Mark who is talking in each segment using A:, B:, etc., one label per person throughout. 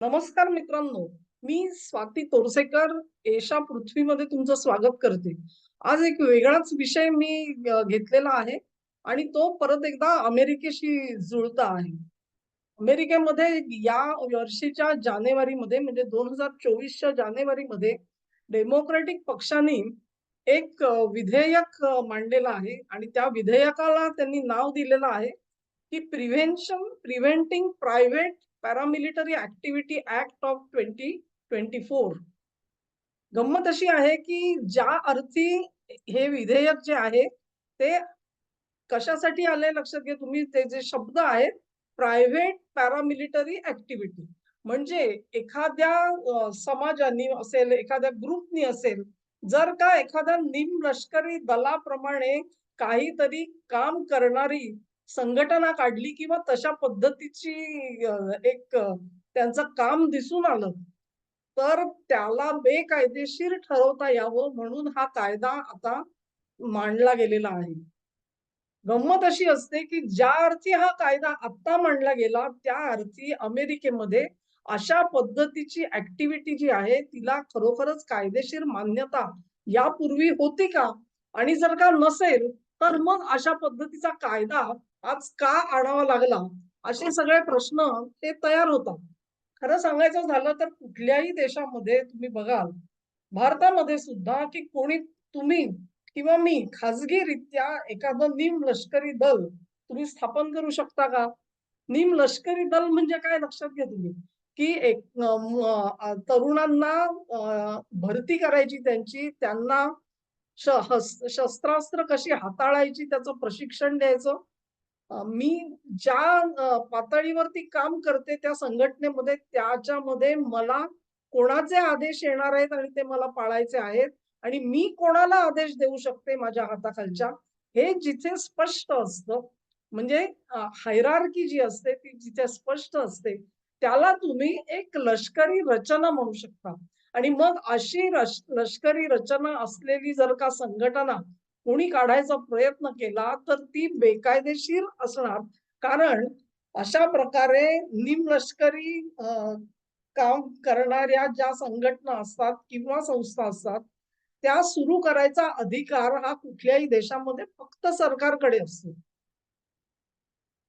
A: नमस्कार मित्रांनो मी स्वाती तोरसेकर एशा पृथ्वीमध्ये तुमचं स्वागत करते. आज एक वेगळाच विषय मी घेतलेला आहे आणि तो परत एकदा अमेरिकेशी जुळता आहे. अमेरिकेमध्ये या वर्षीच्या जानेवारीमध्ये म्हणजे दोन हजार चोवीसच्या जानेवारीमध्ये डेमोक्रॅटिक पक्षाने एक विधेयक मांडलेलं आहे आणि त्या विधेयकाला त्यांनी नाव दिलेलं आहे की prevention preventing private paramilitary activity act of twenty twenty four गंमत अशी आहे की ज्या अर्थी हे विधेयक जे आहे ते कशासाठी आले लक्षात घ्या तुम्ही. ते जे शब्द आहेत प्रायव्हेट पॅरामिलिटरी ऍक्टिव्हिटी म्हणजे एखाद्या समाजानी असेल एखाद्या ग्रुपनी असेल जर का एखाद्या निम लष्करी दलाप्रमाणे काहीतरी काम करणारी संघटना काढली किंवा तशा पद्धतीची एक त्यांचं काम दिसून आलं तर त्याला बेकायदेशीर ठरवता यावं म्हणून हा कायदा आता मांडला गेलेला आहे. गंमत अशी असते की ज्या अर्थी हा कायदा आत्ता मांडला गेला त्या अर्थी अमेरिकेमध्ये अशा पद्धतीची ऍक्टिव्हिटी जी आहे तिला खरोखरच कायदेशीर मान्यता यापूर्वी होती का? आणि जर का नसेल तर मग अशा पद्धतीचा कायदा आज का आणावा लागला? असे सगळे प्रश्न ते तयार होतात. खरं सांगायचं झालं तर कुठल्याही देशामध्ये तुम्ही बघाल भारतामध्ये सुद्धा की कोणी तुम्ही किंवा मी खाजगीरित्या एखादं निम लष्करी दल तुम्ही स्थापन करू शकता का? निम लष्करी दल म्हणजे काय? लक्षात घ्या तुम्ही. की एक तरुणांना भरती करायची त्यांची त्यांना शस्त्रास्त्र कशी हाताळायची त्याचं प्रशिक्षण द्यायचं. मी ज्या पातळीवरती काम करते त्या संघटनेमध्ये त्याच्यामध्ये मला कोणाचे आदेश येणार आहेत आणि ते मला पाळायचे आहेत आणि मी कोणाला आदेश देऊ शकते माझ्या हाताखालच्या हे जिथे स्पष्ट असतं म्हणजे हायरार्की जी असते ती जिथे स्पष्ट असते त्याला तुम्ही एक लष्करी रचना म्हणू शकता. आणि मग अशी लष्करी रचना असलेली जर का संघटना कोणी काढायचा प्रयत्न केला तर ती बेकायदेशीर असणार. कारण अशा प्रकारे निमलष्करी काम करणाऱ्या ज्या संघटना असतात किंवा संस्था असतात त्या सुरू करायचा अधिकार हा कुठल्याही देशामध्ये फक्त सरकारकडे असतो.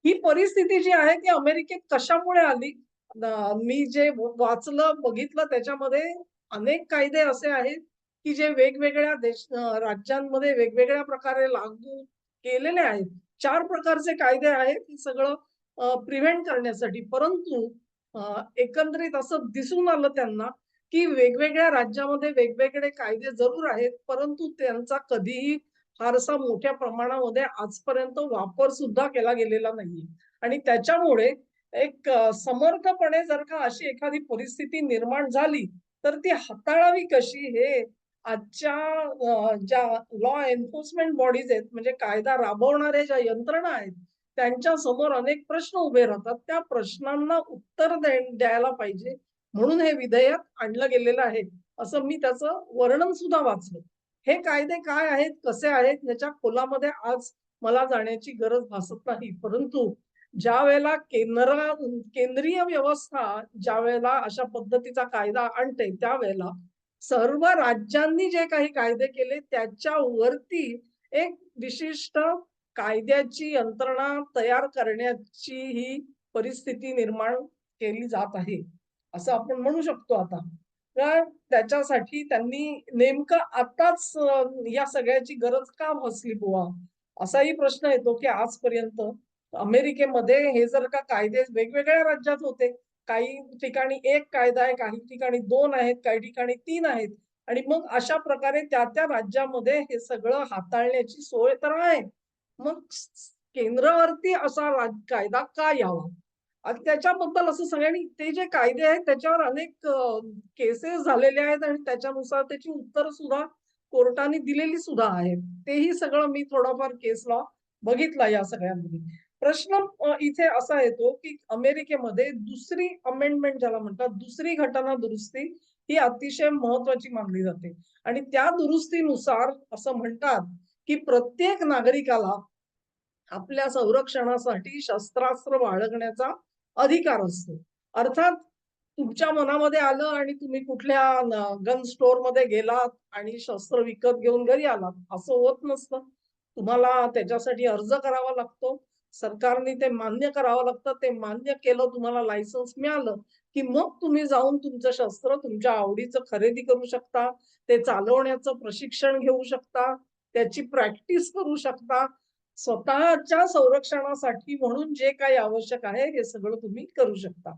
A: ही परिस्थिती जी आहे ती अमेरिकेत कशामुळे आली? मी जे वाचलं बघितलं त्याच्यामध्ये अनेक कायदे असे आहेत की जे वेगवेगळ्या देश राज्यांमध्ये वेगवेगळ्या प्रकारे लागू केलेले आहेत. चार प्रकारचे कायदे आहेत हे सगळं प्रिव्हेंट करण्यासाठी. परंतु एकंदरीत असं दिसून आलं त्यांना की वेगवेगळ्या राज्यामध्ये वेगवेगळे कायदे जरूर आहेत परंतु त्यांचा कधीही फारसा मोठ्या प्रमाणामध्ये आजपर्यंत वापर सुद्धा केला गेलेला नाही. आणि त्याच्यामुळे एक समर्थपणे जर का अशी एखादी परिस्थिती निर्माण झाली तर ती हाताळावी कशी हे आजच्या ज्या लॉ एन्फोर्समेंट बॉडीज आहेत म्हणजे कायदा राबवणाऱ्या ज्या यंत्रणा आहेत त्यांच्यासमोर अनेक प्रश्न उभे राहतात. त्या प्रश्नांना उत्तर दे द्यायला पाहिजे. म्हणून हे विधेयक आणलं गेलेलं आहे. असं मी त्याचं वर्णन सुद्धा वाचलं. हे कायदे काय आहेत कसे आहेत याच्या खोलामध्ये आज मला जाण्याची गरज भासत नाही. परंतु ज्या वेळेला केंद्र केंद्रीय व्यवस्था ज्या वेळेला अशा पद्धतीचा कायदा आणते त्यावेळेला सर्व राज्यांनी जे काही कायदे केले त्याच्यावरती एक विशिष्ट कायद्याची यंत्रणा तयार करण्याची ही परिस्थिती निर्माण केली जात आहे. असं आपण म्हणू शकतो आता. तर त्याच्यासाठी त्यांनी नेमकं आताच या सगळ्याची गरज का भासली बुवा? असाही प्रश्न येतो की आजपर्यंत अमेरिकेमध्ये हे जर का कायदे वेगवेगळ्या राज्यात होते काही ठिकाणी एक कायदा आहे काही ठिकाणी दोन आहेत काही ठिकाणी तीन आहेत आणि मग अशा प्रकारे त्या त्या राज्यामध्ये हे सगळं हाताळण्याची सोय तर आहे. मग केंद्रावरती असा कायदा का यावा? आणि त्याच्याबद्दल असं सगळ्यांनी ते जे कायदे आहेत त्याच्यावर अनेक केसेस झालेले आहेत आणि त्याच्यानुसार त्याची उत्तर सुद्धा कोर्टाने दिलेली सुद्धा आहेत. तेही सगळं मी थोडाफार केस लॉ बघितला या सगळ्यांमध्ये. प्रश्न इथे असा येतो की अमेरिकेमध्ये दुसरी अमेंडमेंट ज्याला म्हणतात दुसरी घटना दुरुस्ती ही अतिशय महत्वाची मानली जाते. आणि त्या दुरुस्तीनुसार असं म्हणतात की प्रत्येक नागरिकाला आपल्या संरक्षणासाठी शस्त्रास्त्र बाळगण्याचा अधिकार असतो. अर्थात तुमच्या मनामध्ये आलं आणि तुम्ही कुठल्या गन स्टोअरमध्ये गेलात आणि शस्त्र विकत घेऊन घरी आलात असं होत नसतं. तुम्हाला त्याच्यासाठी अर्ज करावा लागतो. सरकारने ते मान्य करावं लागतं ते मान्य केलं तुम्हाला लायसन्स मिळालं की मग तुम्ही जाऊन तुमचं शस्त्र तुमच्या आवडीचं खरेदी करू शकता ते चालवण्याचं प्रशिक्षण घेऊ शकता त्याची प्रॅक्टिस करू शकता. स्वतःच्या संरक्षणासाठी म्हणून जे काही आवश्यक आहे हे सगळं तुम्ही करू शकता.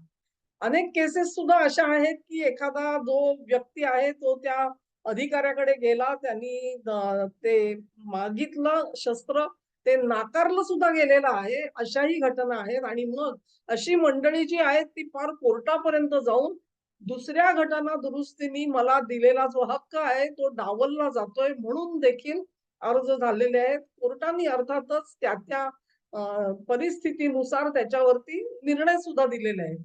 A: अनेक केसेस सुद्धा अशा आहेत की एखादा जो व्यक्ती आहे तो त्या अधिकाऱ्याकडे गेला त्यांनी ते मागितलं शस्त्र ते नाकारलं सुद्धा गेलेलं आहे अशाही घटना आहेत आणि मग अशी मंडळी जी आहेत ती फार कोर्टापर्यंत जाऊन दुसऱ्या घटना दुरुस्तीनी मला दिलेला जो हक्क आहे तो डावलला जातोय म्हणून देखील अर्ज झालेले आहेत. कोर्टाने अर्थातच त्या त्या परिस्थितीनुसार त्याच्यावरती निर्णय सुद्धा दिलेले आहेत.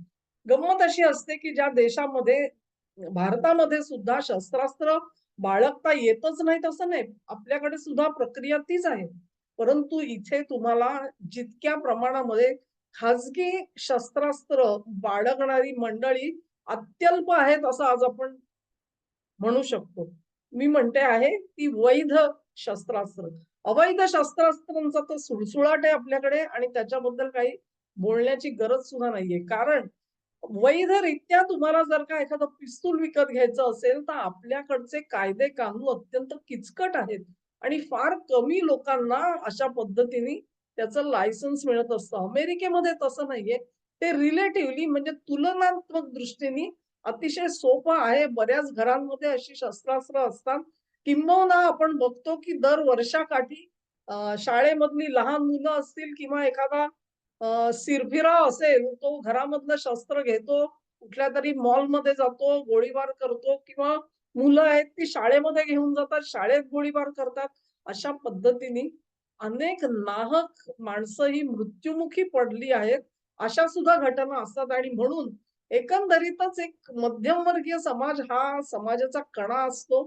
A: गंमत अशी असते की ज्या देशामध्ये भारतामध्ये सुद्धा शस्त्रास्त्र बाळगता येतच नाही असं नाही आपल्याकडे सुद्धा प्रक्रिया तीच आहे. परंतु इथे तुम्हाला जितक्या प्रमाणामध्ये खाजगी शस्त्रास्त्र बाळगणारी मंडळी अत्यल्प आहेत असं आज आपण म्हणू शकतो. मी म्हणते आहे ती वैध शस्त्रास्त्र. अवैध शस्त्रास्त्रांचा तर सुळसुळाट आहे आपल्याकडे आणि त्याच्याबद्दल काही बोलण्याची गरज सुद्धा नाहीये. कारण वैधरित्या तुम्हाला जर का एखादं पिस्तूल विकत घ्यायचं असेल तर आपल्याकडचे कायदे कानून अत्यंत किचकट आहेत. आणि फार कमी लोकांना अशा पद्धतीने त्याचं लायसन्स मिळत असतं. अमेरिकेमध्ये तसं नाहीये. ते रिलेटिव्हली म्हणजे तुलनात्मक दृष्टीने अतिशय सोपं आहे. बऱ्याच घरांमध्ये अशी शस्त्रास्त्र असतात. किंबहुना आपण बघतो की दर वर्षाकाठी शाळेमधली लहान मुलं असतील किंवा एखादा सिरफिरा असेल तो घरामधलं शस्त्र घेतो कुठल्या तरी मॉलमध्ये जातो गोळीबार करतो किंवा मुलं आहेत ती शाळेमध्ये घेऊन जातात शाळेत गोळीबार करतात. अशा पद्धतीने अनेक नाहक माणसं ही मृत्युमुखी पडली आहेत. अशा सुद्धा घटना असतात आणि म्हणून एकंदरीतच एक मध्यमवर्गीय समाज हा समाजाचा कणा असतो.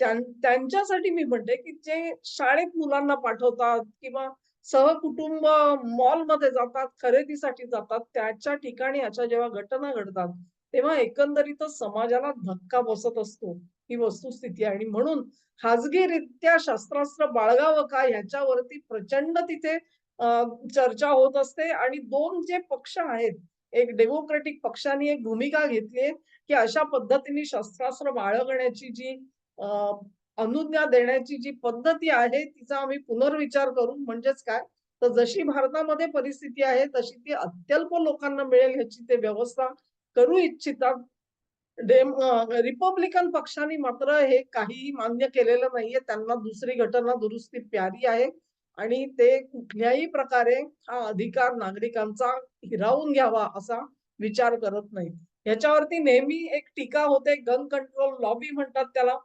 A: त्यांच्यासाठी मी म्हणते की जे शाळेत मुलांना पाठवतात किंवा सहकुटुंब मॉलमध्ये जातात खरेदीसाठी जातात त्याच्या ठिकाणी अशा जेव्हा घटना घडतात तेव्हा एकंदरीतच समाजाला धक्का बसत असतो. ही वस्तुस्थिती आणि म्हणून खाजगीरित्या शस्त्रास्त्र बाळगावं का ह्याच्यावरती प्रचंड तिथे चर्चा होत असते. आणि दोन जे पक्ष आहेत एक डेमोक्रेटिक पक्षाने एक भूमिका घेतली की अशा पद्धतीने शस्त्रास्त्र बाळगण्याची जी अनुज्ञा देण्याची जी पद्धती आहे तिचा आम्ही पुनर्विचार करू. म्हणजेच काय? तर जशी भारतामध्ये परिस्थिती आहे तशी ती अत्यल्प लोकांना मिळेल ह्याची ते व्यवस्था करू इच्छितात डेम रिपब्लिकन पक्षाने मात्र हे काहीही मान्य केलेलं नाहीये. त्यांना दुसरी घटना दुरुस्ती प्यारी आहे आणि ते कुठल्याही प्रकारे हा अधिकार नागरिकांचा हिरावून घ्यावा असा विचार करत नाही ह्याच्यावरती नेहमी एक टीका होते. गन कंट्रोल लॉबी म्हणतात त्याला.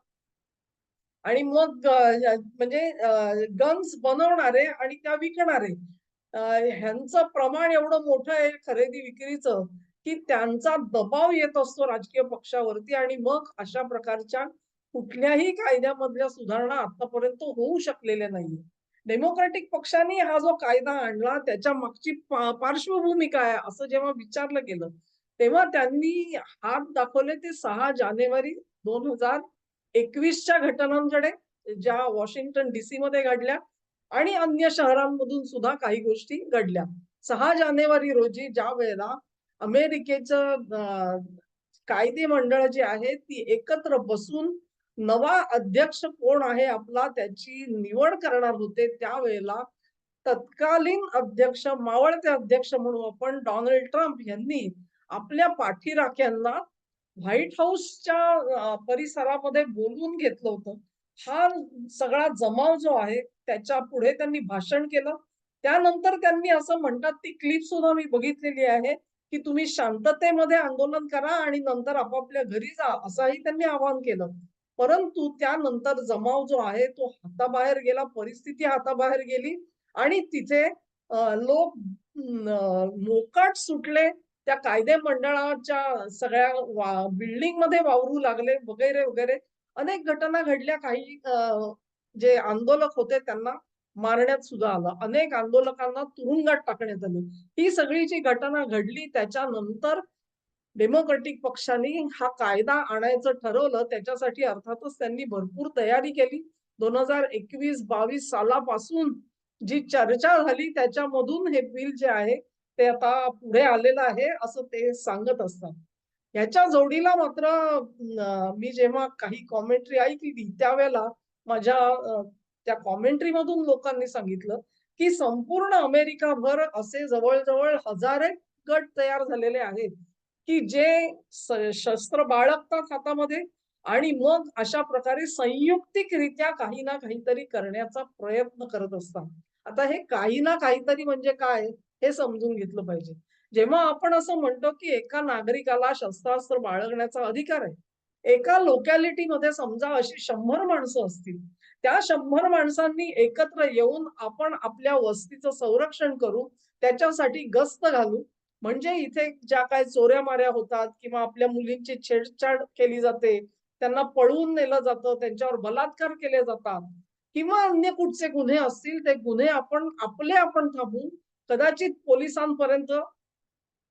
A: आणि मग म्हणजे गन्स बनवणारे आणि त्या विकणारे. ह्यांचं प्रमाण एवढं मोठं आहे खरेदी विक्रीचं. की त्यांचा दबाव येत असतो राजकीय पक्षावरती आणि मग अशा प्रकारच्या कुठल्याही कायद्यामधल्या सुधारणा आतापर्यंत होऊ शकलेल्या नाहीये डेमोक्रॅटिक पक्षाने हा जो कायदा आणला त्याच्या मागची पार्श्वभूमी काय असं जेव्हा विचारलं गेलं तेव्हा त्यांनी हात दाखवले ते सहा जानेवारी दोन हजार एकवीसच्या घटनांकडे ज्या वॉशिंग्टन डीसी मध्ये घडल्या आणि अन्य शहरांमधून सुद्धा काही गोष्टी घडल्या. सहा जानेवारी रोजी ज्या वेळेला अमेरिकेचं कायदे मंडळ जे आहे ती एकत्र बसून नवा अध्यक्ष कोण आहे आपला त्याची निवड करणार होते त्यावेळेला तत्कालीन अध्यक्ष मावळते अध्यक्ष म्हणून आपण डोनाल्ड ट्रम्प यांनी आपल्या पाठीराख्यांना व्हाईट हाऊसच्या परिसरामध्ये बोलवून घेतलं होतं. हा सगळा जमाव जो आहे त्याच्या पुढे त्यांनी भाषण केलं. त्यानंतर त्यांनी असं म्हणतात ती क्लिप सुद्धा मी बघितलेली आहे. की तुम्ही शांततेमध्ये आंदोलन करा आणि नंतर आपापल्या घरी जा असंही त्यांनी आवाहन केलं. परंतु त्यानंतर जमाव जो आहे तो हाताबाहेर गेला परिस्थिती हाताबाहेर गेली आणि तिथे लोक मोकाट सुटले. त्या कायदे मंडळाच्या सगळ्या बिल्डिंगमध्ये वावरू लागले वगैरे वगैरे. अनेक घटना घडल्या. काही जे आंदोलक होते त्यांना मारण्यात सुद्धा आलं. अनेक आंदोलकांना तुरुंगात टाकण्यात आलं. ही सगळी जी घटना घडली त्याच्यानंतर डेमोक्रेटिक पक्षाने हा कायदा आणायचं ठरवलं. त्याच्यासाठी अर्थातच त्यांनी भरपूर तयारी केली. दोन हजार एकवीस बावीस सालापासून जी चर्चा झाली त्याच्यामधून हे बिल जे आहे ते आता पुढे आलेलं आहे असं ते सांगत असतात. ह्याच्या जोडीला मात्र मी जेव्हा काही कॉमेंट्री ऐकली त्यावेळेला माझ्या त्या कॉमेंट्री मधून लोकांनी सांगितलं की संपूर्ण अमेरिकाभर असे जवळजवळ हजारे गट तयार झालेले आहेत की जे शस्त्र बाळगतात हातामध्ये आणि मग अशा प्रकारे संयुक्तिकरित्या काही ना काहीतरी करण्याचा प्रयत्न करत असतात. आता हे काही ना काहीतरी म्हणजे काय हे समजून घेतलं पाहिजे. जेव्हा आपण असं म्हणतो की एका नागरिकाला शस्त्रास्त्र बाळगण्याचा अधिकार आहे एका लोकॅलिटीमध्ये समजा अशी शंभर माणसं असतील त्या शंभर माणसांनी एकत्र येऊन आपण आपल्या वस्तीचं संरक्षण करू त्याच्यासाठी गस्त घालू. म्हणजे इथे ज्या काही चोऱ्या माऱ्या होतात किंवा आपल्या मुलींची छेडछाड केली जाते त्यांना पळवून नेलं जातं त्यांच्यावर बलात्कार केले जातात किंवा अन्य कुठचे गुन्हे असतील ते गुन्हे आपण आपले आपण थांबू कदाचित पोलिसांपर्यंत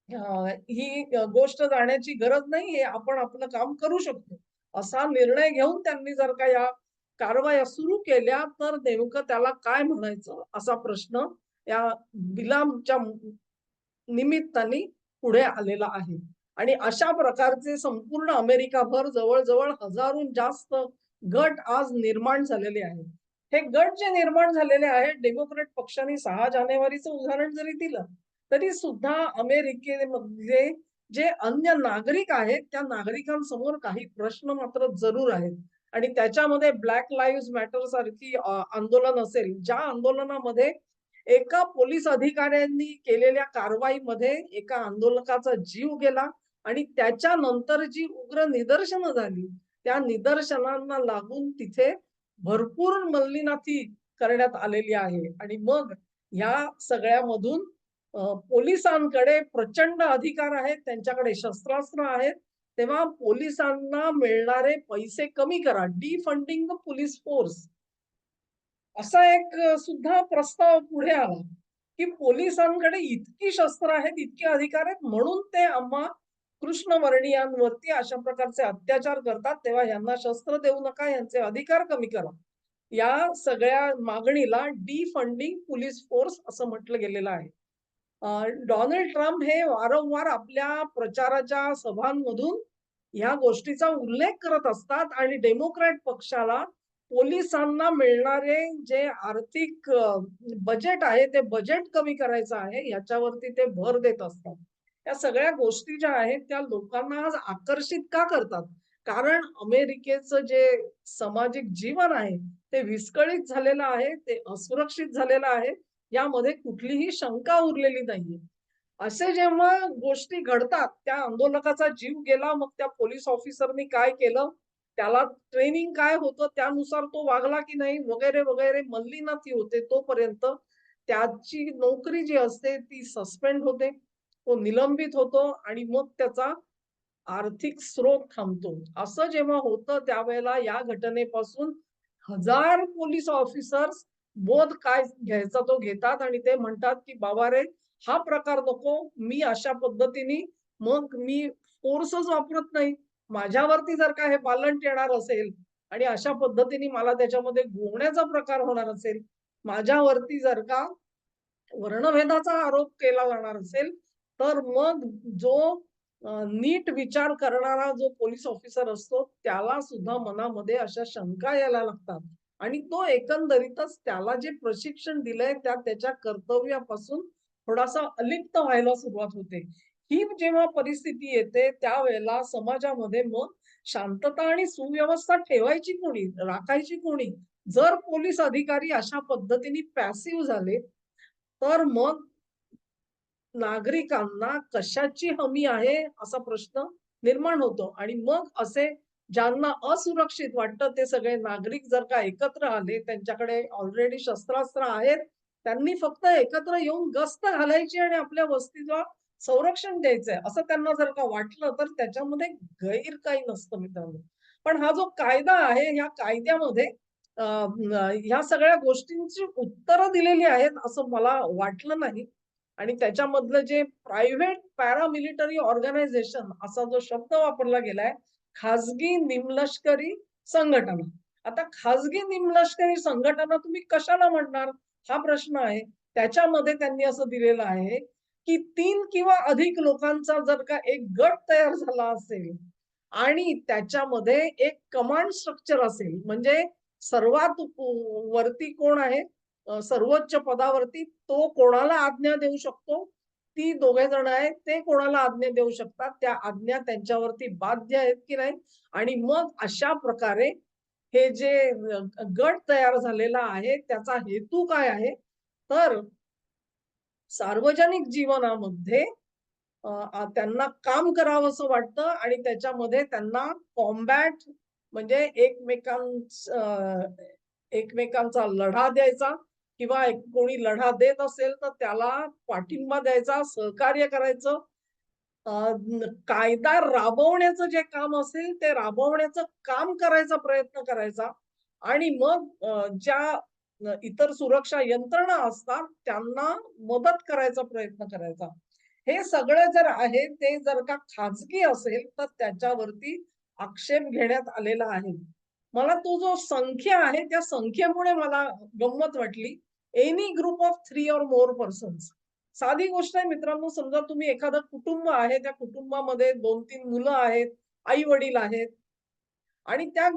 A: ही गोष्ट जाण्याची गरज नाहीये. आपण आपलं काम करू शकतो. असा निर्णय घेऊन त्यांनी जर का या कारवाया सुरू केल्या तर नेमकं त्याला काय म्हणायचं असा प्रश्न या बिलामच्या निमित्ताने पुढे आलेला आहे. आणि अशा प्रकारचे संपूर्ण अमेरिकाभर जवळजवळ हजारून जास्त गट आज निर्माण झालेले आहेत. हे गट जे निर्माण झालेले आहेत डेमोक्रेट पक्षाने सहा जानेवारीचं उदाहरण जरी दिलं तरी सुद्धा अमेरिकेमध्ये जे अन्य नागरिक आहेत त्या नागरिकांसमोर काही प्रश्न मात्र जरूर आहेत. आणि त्याच्यामध्ये ब्लॅक लाईव्ह मॅटर सारखी आंदोलन असेल ज्या आंदोलनामध्ये एका पोलीस अधिकाऱ्यांनी केलेल्या कारवाईमध्ये एका आंदोलकाचा जीव गेला आणि त्याच्यानंतर जी उग्र निदर्शनं झाली त्या निदर्शनांना लागून तिथे भरपूर मल्लीनाथी करण्यात आलेली आहे. आणि मग या सगळ्यामधून पोलिसांकडे प्रचंड अधिकार आहेत त्यांच्याकडे शस्त्रास्त्र आहेत तेव्हा पोलिसांना मिळणारे पैसे कमी करा. डिफंडिंग फंडिंग पोलीस फोर्स असा एक सुद्धा प्रस्ताव पुढे आला की पोलिसांकडे इतकी शस्त्र आहेत इतके अधिकार आहेत म्हणून ते आम्हा कृष्णवर्णीयांवरती अशा प्रकारचे अत्याचार करतात. तेव्हा यांना शस्त्र देऊ नका यांचे अधिकार कमी करा. या सगळ्या मागणीला डिफंडिंग पोलीस फोर्स असं म्हटलं गेलेलं आहे. डोनाल्ड ट्रम्प हे वारंवार आपल्या प्रचाराच्या सभांमधून ह्या गोष्टीचा उल्लेख करत असतात आणि डेमोक्रॅट पक्षाला पोलिसांना मिळणारे जे आर्थिक बजेट आहे ते बजेट कमी करायचं आहे याच्यावरती ते भर देत असतात. या सगळ्या गोष्टी ज्या आहेत त्या लोकांना आज आकर्षित का करतात? कारण अमेरिकेचं जे सामाजिक जीवन आहे ते विस्कळीत झालेलं आहे ते असुरक्षित झालेलं आहे यामध्ये कुठलीही शंका उरलेली नाहीये. असे जेव्हा गोष्टी घडतात त्या आंदोलकाचा जीव गेला मग त्या पोलीस ऑफिसरनी काय केलं त्याला ट्रेनिंग काय होतं त्यानुसार तो वागला की नाही वगैरे वगैरे मल्लीनाथी होते तोपर्यंत त्याची नोकरी जी असते ती सस्पेंड होते तो निलंबित होतो आणि मग त्याचा आर्थिक स्रोत थांबतो. असं जेव्हा होतं त्यावेळेला या घटनेपासून हजार पोलीस ऑफिसर्स बोध काय घ्यायचा तो घेतात आणि ते म्हणतात की बाबा रे हा प्रकार नको. मी अशा पद्धतीने मग मी फोर्सच वापरत नाही. माझ्यावरती जर का हे पालन येणार असेल आणि अशा पद्धतीने मला त्याच्यामध्ये गोवण्याचा प्रकार होणार असेल माझ्यावरती जर का वर्णभेदाचा आरोप केला जाणार असेल तर मग जो नीट विचार करणारा जो पोलीस ऑफिसर असतो त्याला सुद्धा मनामध्ये अशा शंका यायला लागतात. आणि तो एकंदरीतच त्याला जे प्रशिक्षण दिलंय त्या त्याच्या कर्तव्यापासून थोडासा अलिप्त व्हायला सुरुवात होते. ही जेव्हा परिस्थिती येते त्यावेळेला समाजामध्ये मग शांतता आणि सुव्यवस्था ठेवायची कोणी राखायची कोणी? जर पोलीस अधिकारी अशा पद्धतीने पॅसिव्ह झाले तर मग नागरिकांना कशाची हमी आहे असा प्रश्न निर्माण होतो. आणि मग असे ज्यांना असुरक्षित वाटतं ते सगळे नागरिक जर का एकत्र आले त्यांच्याकडे ऑलरेडी शस्त्रास्त्र आहेत त्यांनी फक्त एकत्र येऊन गस्त घालायची आणि आपल्या वस्तीला संरक्षण द्यायचंय असं त्यांना जर का वाटलं तर त्याच्यामध्ये गैर काही नसतं मित्रांनो. पण हा जो कायदा आहे या कायद्यामध्ये ह्या सगळ्या गोष्टींची उत्तरं दिलेली आहेत असं मला वाटलं नाही. आणि त्याच्यामधलं जे प्रायव्हेट पॅरामिलिटरी ऑर्गनायझेशन असा जो शब्द वापरला गेलाय खाजगी निमलष्करी संघटना. आता खाजगी निमलष्करी संघटना तुम्ही कशाला म्हणणार? हा प्रश्न आहे. त्याच्यामध्ये त्यांनी असं दिलेलं आहे की तीन किंवा अधिक लोकांचा जर का एक गट तयार झाला असेल आणि त्याच्यामध्ये एक कमांड स्ट्रक्चर असेल म्हणजे सर्वात वरती कोण आहे? सर्वोच्च पदावरती तो कोणाला आज्ञा देऊ शकतो? ती दोघे जण आहेत ते कोणाला आज्ञा देऊ शकतात? त्या आज्ञा त्यांच्यावरती बाध्य आहेत की नाही आणि मग अशा प्रकारे हे जे गट तयार झालेला आहे त्याचा हेतू काय आहे? तर सार्वजनिक जीवनामध्ये त्यांना काम करावं असं वाटतं आणि त्याच्यामध्ये त्यांना कॉम्बॅट म्हणजे एकमेकां एकमेकांचा लढा द्यायचा. किंवा कोणी लढा देत असेल तर त्याला पाठिंबा द्यायचा सहकार्य करायचं. कायदा राबवण्याचं जे काम असेल ते राबवण्याचं काम करायचा प्रयत्न करायचा. आणि मग ज्या इतर सुरक्षा यंत्रणा असतात त्यांना मदत करायचा प्रयत्न करायचा. हे सगळं जर आहे ते जर का खाजगी असेल तर त्याच्यावरती आक्षेप घेण्यात आलेला आहे. मला तो जो संख्या आहे त्या संख्येमुळे मला गंमत वाटली. Any group of three or more persons साधी गोष्ट आहे मित्रांनो समजा तुम्ही एखादं कुटुंब आहे त्या कुटुंबामध्ये दोन तीन मुलं आहेत आई वडील आहेत आणि त्या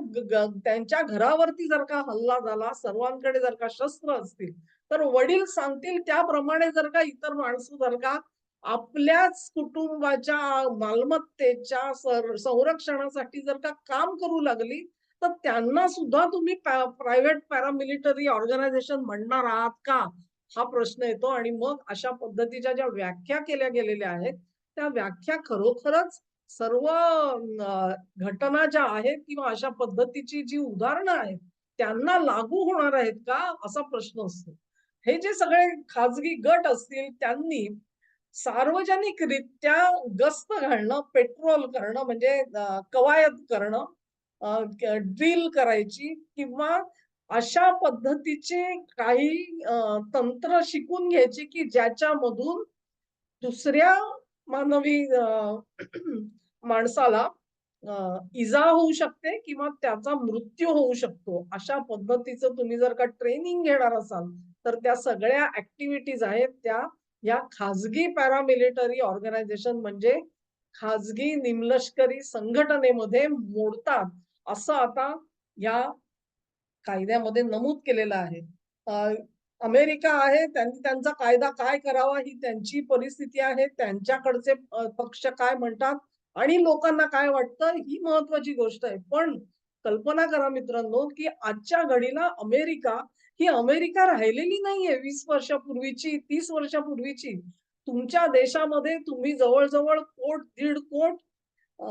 A: त्यांच्या घरावरती जर का हल्ला झाला सर्वांकडे जर का शस्त्र असतील तर वडील सांगतील त्याप्रमाणे जर का इतर माणसं जर का आपल्याच कुटुंबाच्या मालमत्तेच्या संरक्षणासाठी जर का काम करू लागली तर त्यांना सुद्धा तुम्ही प्रायव्हेट पॅरामिलिटरी ऑर्गनायझेशन म्हणणार आहात का? हा प्रश्न येतो. आणि मग अशा पद्धतीच्या ज्या व्याख्या केल्या गेलेल्या आहेत त्या व्याख्या खरोखरच सर्व घटना ज्या आहेत किंवा अशा पद्धतीची जी उदाहरणं आहेत त्यांना लागू होणार आहेत का? असा प्रश्न असतो. हे जे सगळे खाजगी गट असतील त्यांनी सार्वजनिकरित्या गस्त घालणं पेट्रोल करणं म्हणजे कवायत करणं ड्रिल करायची किंवा अशा पद्धतीचे काही तंत्र शिकून घ्यायची की ज्याच्यामधून दुसऱ्या मानवी माणसाला इजा होऊ शकते किंवा त्याचा मृत्यू होऊ शकतो. अशा पद्धतीचं तुम्ही जर का ट्रेनिंग घेणार असाल तर त्या सगळ्या ऍक्टिव्हिटीज आहेत त्या या खाजगी पॅरामिलिटरी ऑर्गनायझेशन म्हणजे खाजगी निमलष्करी संघटनेमध्ये मोडतात. असं आता या कायद्यामध्ये नमूद केलेलं आहे. अमेरिका आहे त्यांनी त्यांचा कायदा काय करावा ही त्यांची परिस्थिती आहे त्यांच्याकडचे पक्ष काय म्हणतात आणि लोकांना काय वाटतं ही महत्वाची गोष्ट आहे. पण कल्पना करा मित्रांनो की आजच्या घडीला अमेरिका ही अमेरिका राहिलेली नाहीये वीस वर्षापूर्वीची तीस वर्षापूर्वीची. तुमच्या देशामध्ये तुम्ही जवळजवळ कोट दीड कोट अ,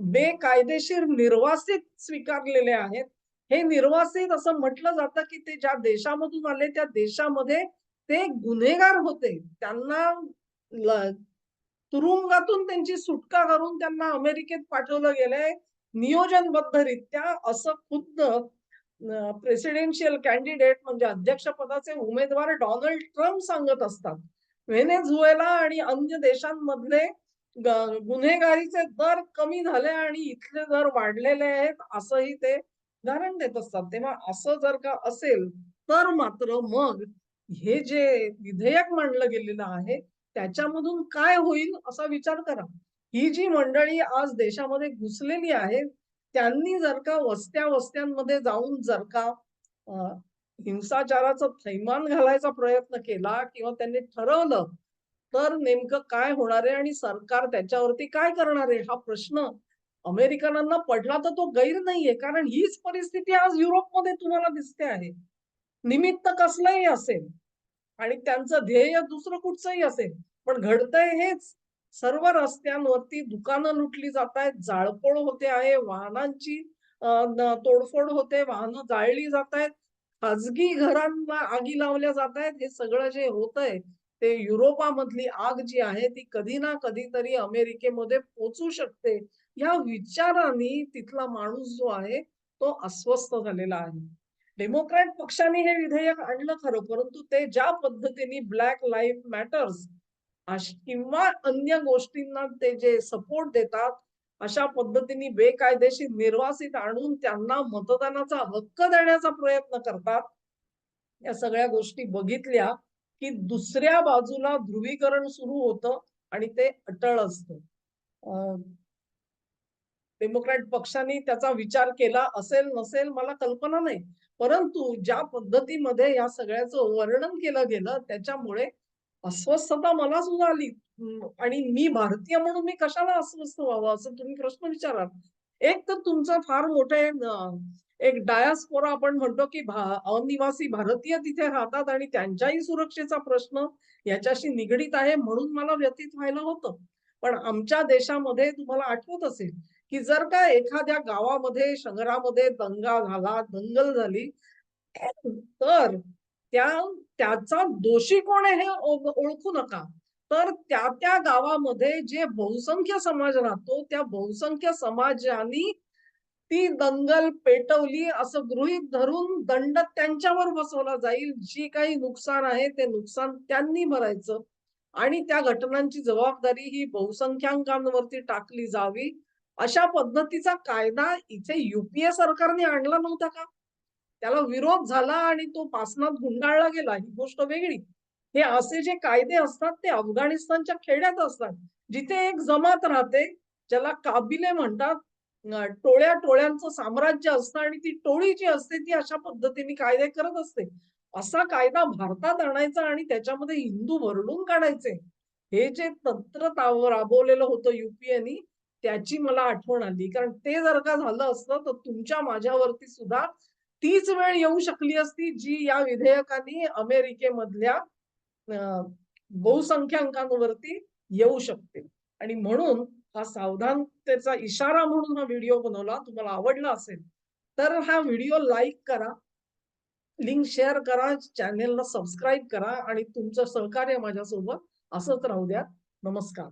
A: बेकायदेशीर निर्वासित स्वीकारलेले आहेत. हे निर्वासित असं म्हटलं जातं की ते ज्या देशामधून आले त्या देशामध्ये ते गुन्हेगार होते. त्यांना तुरुंगातून त्यांची सुटका करून त्यांना अमेरिकेत पाठवलं गेलंय. नियोजनबद्धरित्या असं खुद्द प्रेसिडेन्शियल कॅन्डिडेट म्हणजे अध्यक्षपदाचे उमेदवार डोनाल्ड ट्रम्प सांगत असतात. व्हेनेझुएला आणि अन्य देशांमधले गुन्हेगारीचे दर कमी झाले आणि इथले दर वाढलेले आहेत असंही ते उदाहरण देत असतात. तेव्हा असं जर का असेल तर मात्र मग हे जे विधेयक मांडलं गेलेलं आहे त्याच्यामधून काय होईल असा विचार करा. ही जी मंडळी आज देशामध्ये घुसलेली आहे त्यांनी जर का वस्त्या वस्त्यांमध्ये जाऊन जर का हिंसाचाराचं थैमान घालायचा प्रयत्न केला किंवा त्यांनी ठरवलं तर नेमकं काय होणार आहे आणि सरकार त्याच्यावरती काय करणार आहे? हा प्रश्न अमेरिकनांना पडला तर तो गैर नाहीये. कारण हीच परिस्थिती आज युरोपमध्ये तुम्हाला दिसते आहे. निमित्त कसलंही असेल आणि त्यांचं ध्येय दुसरं कुठचंही असेल पण घडतंय हेच. सर्व रस्त्यांवरती दुकानं लुटली जात आहेत जाळपोळ होते आहे वाहनांची तोडफोड होते वाहनं जाळली जात आहेत खाजगी घरांना आगी लावल्या जात आहेत. हे सगळं जे होतंय ते युरोपामधली आग जी आहे ती कधी ना कधीतरी अमेरिकेमध्ये पोचू शकते. या विचाराने तिथला माणूस जो आहे तो अस्वस्थ झालेला आहे. डेमोक्रॅट पक्षाने हे विधेयक आणलं खरं परंतु ते ज्या पद्धतीने ब्लॅक लाईफ मॅटर्स किंवा अन्य गोष्टींना ते जे सपोर्ट देतात अशा पद्धतीने बेकायदेशीर निर्वासित आणून त्यांना मतदानाचा हक्क देण्याचा प्रयत्न करतात या सगळ्या गोष्टी बघितल्या. की दुसऱ्या बाजूला ध्रुवीकरण सुरू होतं आणि ते अटळ असतं. डेमोक्रॅट पक्षाने त्याचा विचार केला असेल नसेल मला कल्पना नाही. परंतु ज्या पद्धतीमध्ये या सगळ्याचं वर्णन केलं गेलं त्याच्यामुळे अस्वस्थता मला सुद्धा आली. आणि मी भारतीय म्हणून मी कशाला अस्वस्थ व्हावं असं तुम्ही प्रश्न विचाराल. एक तर तुमचं फार मोठे एक डायास्पोरा आपण म्हणतो की भा- अनिवासी भारतीय तिथे राहतात आणि त्यांच्याही सुरक्षेचा प्रश्न याच्याशी निगडीत आहे म्हणून मला व्यतीत व्हायला होतं. पण आमच्या देशामध्ये तुम्हाला आठवत असेल की जर का एखाद्या गावामध्ये शहरामध्ये दंगा झाला दंगल झाली तर त्या त्याचा दोषी कोण आहे हे ओळखू नका. तर त्या त्या गावामध्ये जे बहुसंख्य समाज राहतो त्या बहुसंख्य समाजाने ती दंगल पेटवली असं गृहीत धरून दंड त्यांच्यावर बसवला जाईल. जी काही नुकसान आहे ते नुकसान त्यांनी भरायचं. आणि त्या घटनांची जबाबदारी ही बहुसंख्याकांवरती टाकली जावी. अशा पद्धतीचा कायदा इथे युपीए सरकारने आणला नव्हता का? त्याला विरोध झाला आणि तो पासनात गुंडाळला गेला. ही गोष्ट वेगळी. हे असे जे कायदे असतात ते अफगाणिस्तानच्या खेड्यात असतात. जिथे एक जमात राहते ज्याला काबिले म्हणतात टोळ्या टोळ्यांचं साम्राज्य असतं आणि ती टोळी जी असते ती अशा पद्धतीने कायदे करत असते. असा कायदा भारतात आणायचा आणि त्याच्यामध्ये हिंदू भरडून काढायचे. हे जे तंत्र राबवलेलं होतं युपीएनी त्याची मला आठवण आली. कारण ते जर का झालं असतं तर तुमच्या माझ्यावरती सुद्धा तीच वेळ येऊ शकली असती जी या विधेयकाने अमेरिकेमधल्या बहुसंख्यांकांवरती येऊ शकते. आणि म्हणून हा सावधानतेचा इशारा म्हणून हा व्हिडिओ बनवला तुम्हाला आवडला असेल तर हा व्हिडिओ लाईक करा लिंक शेअर करा चॅनेलला सबस्क्राईब करा आणि तुमचं सहकार्य माझ्यासोबत असंच राहू द्या. नमस्कार.